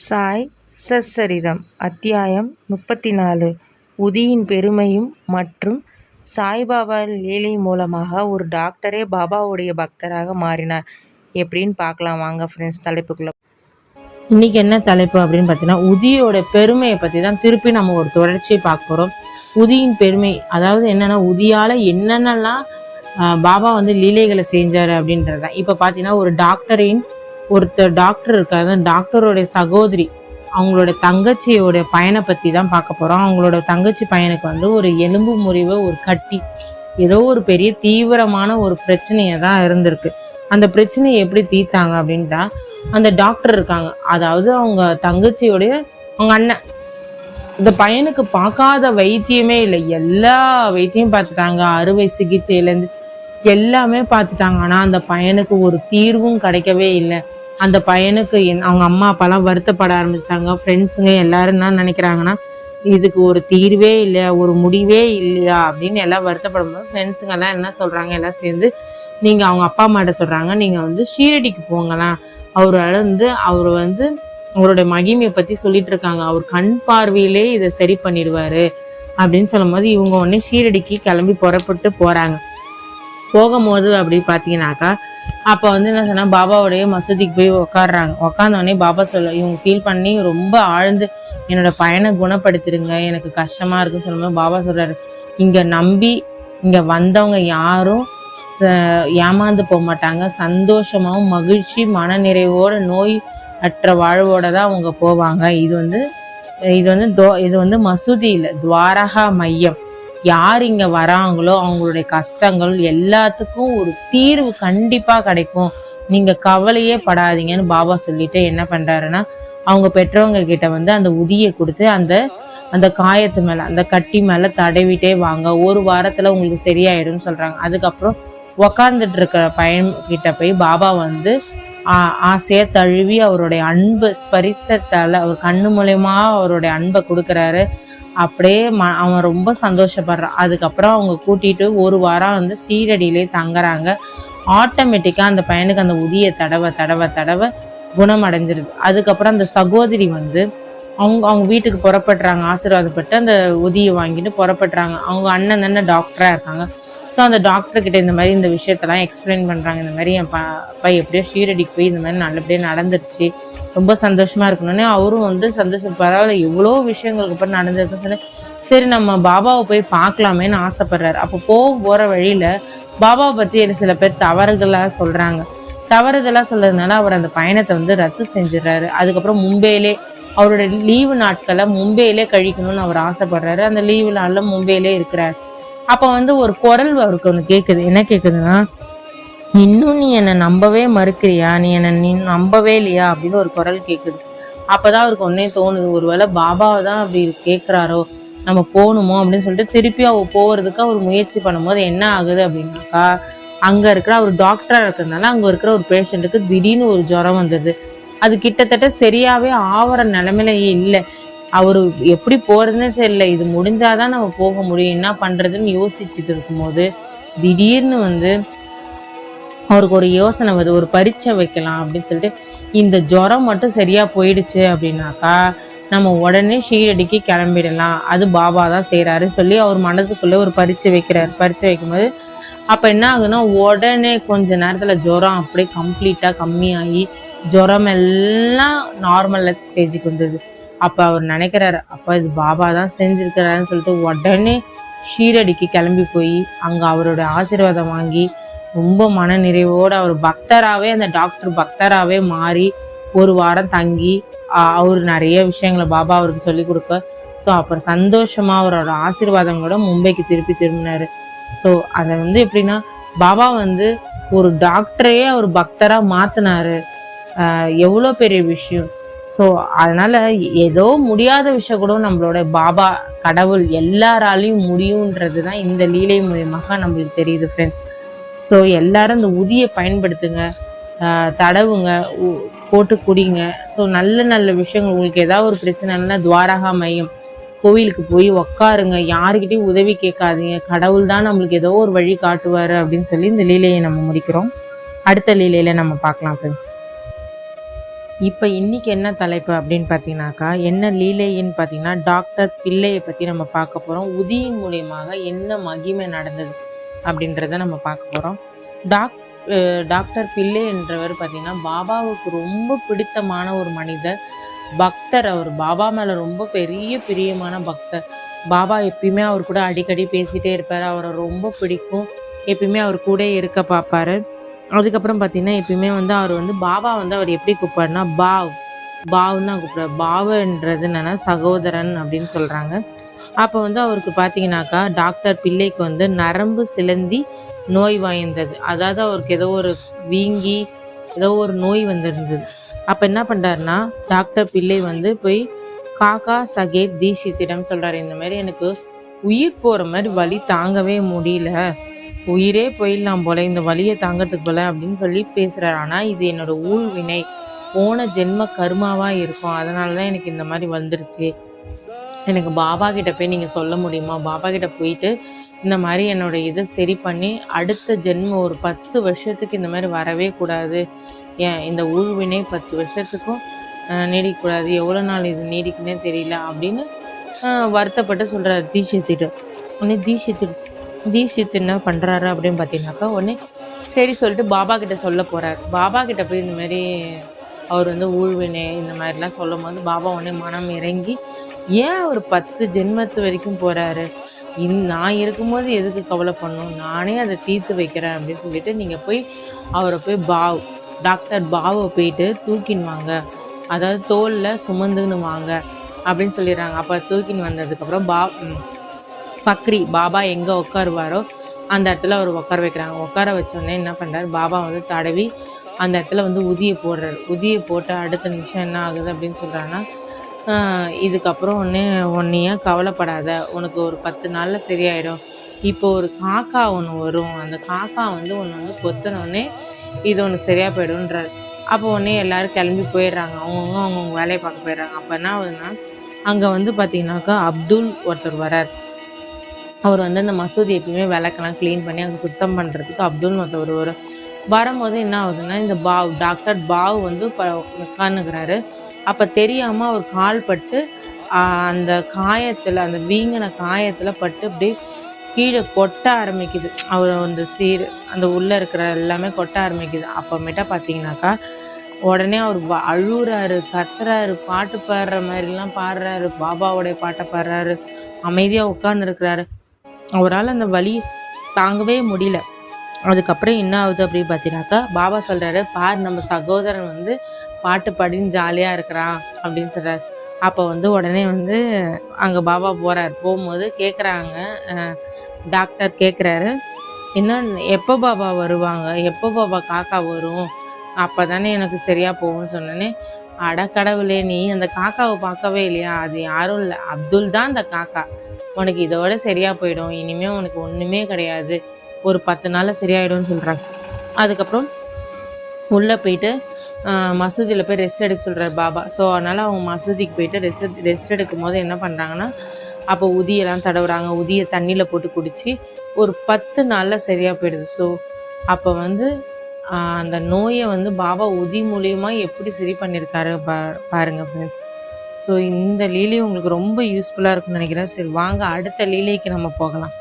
சாய் சச்சரிதம் அத்தியாயம் முப்பத்தி நாலு உதியின் பெருமையும் மற்றும் சாய்பாபா லீலை மூலமாக ஒரு டாக்டரே பாபாவுடைய பக்தராக மாறினார். எப்படின்னு பார்க்கலாம். வாங்க ஃப்ரெண்ட்ஸ் தலைப்புக்குள்ள. இன்னைக்கு என்ன தலைப்பு அப்படின்னு பார்த்தீங்கன்னா உதியோட பெருமையை பற்றி தான் திருப்பி நம்ம ஒரு தொடர்ச்சியை பார்க்க போகிறோம் உதியின் பெருமை அதாவது என்னென்னா உதியால் என்னென்னலாம் பாபா வந்து லீலைகளை செஞ்சார் அப்படின்றது தான் இப்போ பார்த்தீங்கன்னா ஒரு டாக்டரின் ஒருத்தர் டாக்டர் இருக்காரு. அந்த சகோதரி அவங்களோட தங்கச்சியோட பையனை பற்றி தான் பார்க்க போகிறோம் அவங்களோட தங்கச்சி பையனுக்கு வந்து ஒரு எலும்பு முறிவு ஒரு கட்டி ஏதோ ஒரு பெரிய தீவிரமான ஒரு பிரச்சனையை தான் இருந்திருக்கு. அந்த பிரச்சனையை எப்படி தீர்த்தாங்க அப்படின்ட்டா அந்த டாக்டர் இருக்காங்க. அதாவது அவங்க தங்கச்சியோடைய அவங்க அண்ணன். இந்த பையனுக்கு பார்க்காத வைத்தியமே இல்லை. எல்லா வைத்தியம் பார்த்துட்டாங்க. அறுவை சிகிச்சையிலேருந்து எல்லாமே பார்த்துட்டாங்க. ஆனால் அந்த பையனுக்கு ஒரு தீர்வும் கிடைக்கவே இல்லை. அந்த பையனுக்கு என் அவங்க அம்மா அப்பாலாம் வருத்தப்பட ஆரம்பிச்சிட்டாங்க. ஃப்ரெண்ட்ஸுங்க எல்லாரும் என்ன நினைக்கிறாங்கன்னா இதுக்கு ஒரு தீர்வே இல்லையா ஒரு முடிவே இல்லையா அப்படின்னு எல்லாம் வருத்தப்படும்போது ஃப்ரெண்ட்ஸுங்க எல்லாம் என்ன சொல்கிறாங்க எல்லாம் சேர்ந்து நீங்கள் அவங்க அப்பா அம்மாட்ட சொல்கிறாங்க நீங்கள் வந்து ஷீரடிக்கு போங்கலாம் அவரால் வந்து அவர் வந்து அவருடைய மகிமையை பற்றி சொல்லிட்டு இருக்காங்க. அவர் கண் பார்வையிலே இதை சரி பண்ணிடுவார் அப்படின்னு சொல்லும்போது இவங்க உடனே ஷீரடிக்கு கிளம்பி புறப்பட்டு போகிறாங்க போகும்போது அப்படி பார்த்தீங்கன்னாக்கா அப்போ வந்து என்ன சொன்னால் பாபாவுடைய மசூதிக்கு போய் உக்காடுறாங்க உக்காந்தோடனே பாபா சொல்ல இவங்க ஃபீல் பண்ணி ரொம்ப ஆழ்ந்து என்னோட பயனை குணப்படுத்திடுங்க. எனக்கு கஷ்டமாக இருக்குன்னு சொல்லும்போது பாபா சொல்கிறாரு இங்கே நம்பி இங்கே வந்தவங்க யாரும் ஏமாந்து போக மாட்டாங்க. சந்தோஷமாகவும் மகிழ்ச்சி மனநிறைவோட நோய் அற்ற வாழ்வோட தான் அவங்க போவாங்க. இது வந்து இது வந்து தோ- இது வந்து மசூதி இல்லை துவாரகா மையம். யார் இங்கே வராங்களோ அவங்களுடைய கஷ்டங்கள் எல்லாத்துக்கும் ஒரு தீர்வு கண்டிப்பாக கிடைக்கும். நீங்கள் கவலையே படாதீங்கன்னு பாபா சொல்லிட்டு என்ன பண்ணுறாருன்னா அவங்க பெற்றவங்க கிட்ட வந்து அந்த உதியை கொடுத்து அந்த அந்த காயத்து மேலே அந்த கட்டி மேலே தடவிட்டே வாங்க. ஒரு வாரத்தில் உங்களுக்கு சரியாயிடும்னு சொல்கிறாங்க அதுக்கப்புறம் உக்காந்துட்டு இருக்கிற பையன் கிட்ட போய் பாபா வந்து ஆ- தழுவி அவருடைய அன்பு ஸ்பரிசத்தால் அவர் கண்ணு மூலயமா அவருடைய அன்பை கொடுக்குறாரு. அப்படியே ம- அவன் ரொம்ப சந்தோஷப்படுறான். அதுக்கப்புறம் அவங்க கூட்டிகிட்டு ஒரு வாரம் வந்து சீரடியிலே தங்குறாங்க. ஆட்டோமேட்டிக்காக அந்த பையனுக்கு அந்த உதிய தடவை தடவை தடவை குணமடைஞ்சிருது. அதுக்கப்புறம் அந்த சகோதரி வந்து அவங்க அவங்க வீட்டுக்கு புறப்படுறாங்க. ஆசீர்வாதப்பட்டு அந்த உதியை வாங்கிட்டு புறப்படுறாங்க. அவங்க அண்ணன் தானே டாக்டராக இருக்காங்க. ஸோ அந்த டாக்டர்கிட்ட இந்த மாதிரி இந்த விஷயத்தெல்லாம் எக்ஸ்பிளைன் பண்ணுறாங்க இந்த மாதிரி என் ப பை எப்படியோ ஷீரடிக்கு போய் இந்த மாதிரி நல்லபடியாக நடந்துருச்சு. ரொம்ப சந்தோஷமாக இருக்கணும்னு அவரும் வந்து சந்தோஷம் பரவாயில்ல எவ்வளோ விஷயங்களுக்கு அப்புறம் நடந்திருக்குன்னு சொல்லி சரி நம்ம பாபாவை போய் பார்க்கலாமேன்னு ஆசைப்படுறாரு. அப்போ போக போகிற வழியில் பாபாவை பற்றி ஒரு சில பேர் தவறுதலாக சொல்கிறாங்க தவறுதலாக சொல்கிறதுனால அவர் அந்த பயணத்தை வந்து ரத்து செஞ்சிடறாரு. அதுக்கப்புறம் மும்பையிலே அவரோட லீவு நாட்களை மும்பையிலே கழிக்கணும்னு அவர் ஆசைப்படுறாரு. அந்த லீவு நாளில் மும்பையிலே இருக்கிறார். அப்போ வந்து ஒரு குரல் அவருக்கு ஒன்று கேட்குது என்ன கேட்குதுன்னா இன்னும் நீ என்னை நம்பவே மறுக்கிறியா? நீ என்னை நீ நம்பவே இல்லையா? அப்படின்னு ஒரு குரல் கேட்குது அப்போ தான் அவருக்கு ஒன்றே தோணுது. ஒருவேளை பாபாவை தான் அப்படி கேட்குறாரோ நம்ம போகணுமோ? அப்படின்னு சொல்லிட்டு திருப்பி அவ போகிறதுக்கு அவர் முயற்சி பண்ணும்போது என்ன ஆகுது அப்படின்னாக்கா அங்கே இருக்கிற அவர் டாக்டராக இருக்கிறதுனால அங்கே இருக்கிற ஒரு பேஷண்ட்டுக்கு திடீர்னு ஒரு ஜுரம் வந்தது அது கிட்டத்தட்ட சரியாகவே ஆவற நிலமையிலேயே இல்லை. அவர் எப்படி போறதுன்னே தெரியல. இது முடிஞ்சாதான் நம்ம போக முடியும். என்ன பண்றதுன்னு யோசிச்சுட்டு இருக்கும்போது திடீர்னு வந்து அவருக்கு ஒரு யோசனை வருது. ஒரு பரீட்சை வைக்கலாம் அப்படின்னு சொல்லிட்டு இந்த ஜுரம் மட்டும் சரியா போயிடுச்சு அப்படின்னாக்கா நம்ம உடனே ஷீரடிக்கு கிளம்பிடலாம். அது பாபா தான் செய்கிறாரு சொல்லி அவர் மனதுக்குள்ளே ஒரு பரீட்சை வைக்கிறார். பரீட்சை வைக்கும்போது அப்போ என்ன ஆகுதுன்னா உடனே கொஞ்ச நேரத்தில் ஜுரம் அப்படியே கம்ப்ளீட்டாக கம்மியாகி ஜுரம் எல்லாம் நார்மல் ஸ்டேஜுக்கு வந்தது. அப்போ அவர் நினைக்கிறாரு அப்போ இது பாபா தான் செஞ்சுருக்கிறாருன்னு சொல்லிட்டு உடனே ஷீரடிக்கு கிளம்பி போய் அங்கே அவரோட ஆசீர்வாதம் வாங்கி ரொம்ப மன நிறைவோடு அவர் பக்தராகவே அந்த டாக்டர் பக்தராகவே மாறி ஒரு வாரம் தங்கி அவர் நிறைய விஷயங்களை பாபா அவருக்கு சொல்லி கொடுக்க. ஸோ அப்புறம் சந்தோஷமாக அவரோட ஆசீர்வாதங்களோட மும்பைக்கு திருப்பி திரும்பினாரு. ஸோ அதை வந்து எப்படின்னா பாபா வந்து ஒரு டாக்டரையே அவர் பக்தராக மாத்தினாரு. எவ்வளோ பெரிய விஷயம். ஸோ அதனால ஏதோ முடியாத விஷயம் கூட நம்மளோட பாபா கடவுள் எல்லாராலையும் முடியுன்றது தான் இந்த லீலை மூலியமாக நம்மளுக்கு தெரியுது ஃப்ரெண்ட்ஸ் ஸோ எல்லாரும் இந்த உதியை பயன்படுத்துங்க தடவுங்க உ- போட்டு குடிங்க. ஸோ நல்ல நல்ல விஷயங்கள் உங்களுக்கு ஏதாவது ஒரு பிரச்சனைனா துவாரகா மையம் கோவிலுக்கு போய் உக்காருங்க. யாருக்கிட்டையும் உதவி கேட்காதீங்க. கடவுள் தான் நம்மளுக்கு ஏதோ ஒரு வழி காட்டுவார் அப்படின்னு சொல்லி இந்த லீலையை நம்ம முடிக்கிறோம். அடுத்த லீலையில நம்ம பார்க்கலாம் ஃப்ரெண்ட்ஸ் இப்போ இன்னைக்கு என்ன தலைப்பு அப்படின்னு பார்த்தீங்கன்னாக்கா, என்ன லீலைன்னு பார்த்தீங்கன்னா, டாக்டர் பிள்ளையை பற்றி நம்ம பார்க்க போகிறோம் உதியின் மூலியமாக என்ன மகிமை நடந்தது அப்படின்றத நம்ம பார்க்க போகிறோம் டாக் டாக்டர் பிள்ளை என்றவர் பார்த்திங்கன்னா பாபாவுக்கு ரொம்ப பிடித்தமான ஒரு மனிதர். பக்தர் அவர். பாபா மேலே ரொம்ப பெரிய பிரியமான பக்தர். பாபா எப்பயுமே அவர் கூட அடிக்கடி பேசிட்டே இருப்பார் அவரை ரொம்ப பிடிக்கும். எப்பயுமே அவர் கூட இருக்க பார்ப்பாரு. அதுக்கப்புறம் பார்த்தீங்கன்னா, எப்பயுமே வந்து அவர் வந்து பாபா வந்து அவர் எப்படி கூப்பிடுவாருன்னா, பாவ் பாவ்னு தான் கூப்பிடுவாரு. பாவன்றது என்னன்னா சகோதரன் அப்படின்னு சொல்கிறாங்க அப்போ வந்து அவருக்கு பார்த்தீங்கன்னாக்கா, டாக்டர் பிள்ளைக்கு வந்து நரம்பு சிலந்தி நோய் வாய்ந்தது. அதாவது அவருக்கு ஏதோ ஒரு வீங்கி, ஏதோ ஒரு நோய் வந்திருந்தது. அப்போ என்ன பண்றாருன்னா, டாக்டர் பிள்ளை வந்து போய் காக்கா சகேப் தீஷித்திடம் சொல்கிறார் இந்த மாதிரி எனக்கு உயிர் போகிற மாதிரி வழி தாங்கவே முடியல. உயிரே போயிடலாம் போல இந்த வழியை தாங்கிறதுக்கு போல அப்படின்னு சொல்லி பேசுகிறாரு ஆனால் இது என்னோட ஊழ்வினை. போன ஜென்ம கருமாவாக இருக்கும். அதனால தான் எனக்கு இந்த மாதிரி வந்துருச்சு. எனக்கு பாபா கிட்ட போய் நீங்கள் சொல்ல முடியுமா? பாபா கிட்ட போயிட்டு இந்த மாதிரி என்னோட இதை சரி பண்ணி, அடுத்த ஜென்மம் ஒரு 10 வருஷத்துக்கு இந்த மாதிரி வரவே கூடாது. ஏன் இந்த ஊழ்வினை 10 வருஷத்துக்கும் நீடிக்கக்கூடாது. எவ்வளோ நாள் இது நீடிக்குன்னே தெரியல அப்படின்னு வருத்தப்பட்டு சொல்கிறார் தீட்சித்திட்ட. உடனே தீட்சித் தீஷித் என்ன பண்ணுறாரு அப்படின்னு பார்த்தீங்கன்னாக்கா, உடனே சரி சொல்லிட்டு பாபா கிட்ட சொல்ல போகிறார் பாபா கிட்ட போய் இந்த மாதிரி அவர் வந்து ஊழ்வினை இந்த மாரிலாம் சொல்லும்போது, பாபா உடனே மனம் இறங்கி, ஏன் அவர் 10 ஜென்மத்து வரைக்கும் போகிறாரு இன் நான் இருக்கும்போது எதுக்கு கவலை பண்ணணும்? நானே அதை தீர்த்து வைக்கிறேன் அப்படின்னு சொல்லிட்டு, நீங்கள் போய் அவரை போய் பாவ் டாக்டர் பாவை போயிட்டு தூக்கின்னு வாங்க. அதாவது தோலில் சுமந்துன்னு வாங்க அப்படின்னு சொல்லிடுறாங்க. அப்போ தூக்கின்னு வந்ததுக்கப்புறம் பா பக்ரி பாபா எங்கே உட்காருவாரோ, அந்த இடத்துல அவர் உட்கார வைக்கிறாங்க. உட்கார வச்சோடனே என்ன பண்ணுறாரு பாபா வந்து தடவி அந்த இடத்துல வந்து உதிய போடுறாரு. உதிய போட்டு அடுத்த நிமிஷம் என்ன ஆகுது அப்படின்னு சொல்கிறாங்கன்னா இதுக்கப்புறம் உடனே ஒன்றையே கவலைப்படாத. உனக்கு ஒரு பத்து நாளில் சரியாயிடும். இப்போ ஒரு காக்கா ஒன்று வரும். அந்த காக்கா வந்து ஒன்று வந்து கொத்துனோனே, இது ஒன்று சரியாக போயிடும்ன்றாரு." அப்போ உடனே எல்லாரும் கிளம்பி போயிடுறாங்க. அவங்கவுங்க அவங்கவுங்க வேலைய பார்க்க போயிடுறாங்க. அப்போ என்ன ஆகுதுன்னா, அங்கே வந்து பார்த்தீங்கன்னாக்கா, அப்துல் ஒருத்தர் வரார். அவர் வந்து அந்த மசூதி எப்பயுமே விளக்கெல்லாம் க்ளீன் பண்ணி அங்கே சுத்தம் பண்ணுறதுக்கு அப்துல் ஒருத்தவர் வரும். வரும்போது என்ன ஆகுதுன்னா, இந்த பாவ் டாக்டர் பாவ் வந்து ப அப்போ தெரியாமல் அவர் கால் பட்டு, அந்த காயத்தில் அந்த வீங்கின காயத்தில் பட்டு அப்படியே கீழே கொட்ட ஆரம்பிக்குது. அவர் அந்த சீர் அந்த உள்ளே இருக்கிற எல்லாமே கொட்ட ஆரம்பிக்குது. அப்போமேட்டா பார்த்தீங்கன்னாக்கா, உடனே அவர் வ கத்துறாரு, பாட்டு பாடுற மாதிரிலாம் பாடுறாரு. பாபாவுடைய பாட்டை பாடுறாரு. அமைதியாக உட்காந்துருக்கிறாரு அவரால் அந்த வழி தாங்கவே முடியல. அதுக்கப்புறம் என்ன ஆகுது அப்படின்னு பார்த்தீங்கன்னாக்கா, பாபா சொல்கிறாரு பார் நம்ம சகோதரன் வந்து பாட்டு பாடின்னு ஜாலியாக இருக்கிறான்" அப்படின்னு சொல்கிறார் அப்போ வந்து உடனே வந்து அங்கே பாபா போகிறார் போகும்போது கேட்குறாங்க, டாக்டர் கேட்குறாரு, "என்ன எப்போ பாபா வருவாங்க? எப்போ பாபா காக்கா வரும்? அப்போ தானே எனக்கு சரியாக போகும்னு சொன்னோன்னே "அட கடவுளே! நீ அந்த காக்காவை பார்க்கவே இல்லையா? அது யாரும் இல்லை அப்துல் தான் அந்த காக்கா. உனக்கு இதோட சரியா போயிடும். இனிமே உனக்கு ஒண்ணுமே கிடையாது. ஒரு 10 நாள்ல சரியாயிடும்ன்னு" சொல்றாங்க. அதுக்கப்புறம் உள்ள போயிட்டு மசூதியில் போய் ரெஸ்ட் எடுக்க சொல்கிறார் பாபா. ஸோ அதனால் அவங்க மசூதிக்கு போயிட்டு ரெஸ்ட் ரெஸ்ட் எடுக்கும்போது என்ன பண்ணுறாங்கன்னா அப்போ உதியெல்லாம் தடவுறாங்க. உதிய தண்ணியில் போட்டு குடித்து ஒரு பத்து நாளில் சரியாக போயிடுது. ஸோ அப்போ வந்து அந்த நோயை வந்து பாபா உதி மூலியமா எப்படி சரி பண்ணியிருக்காரு பா பாருங்க ஃப்ரெண்ட்ஸ். ஸோ இந்த லீலை உங்களுக்கு ரொம்ப யூஸ்ஃபுல்லா இருக்கும்னு நினைக்கிறேன். சரி வாங்க அடுத்த லீலைக்கு நம்ம போகலாம்.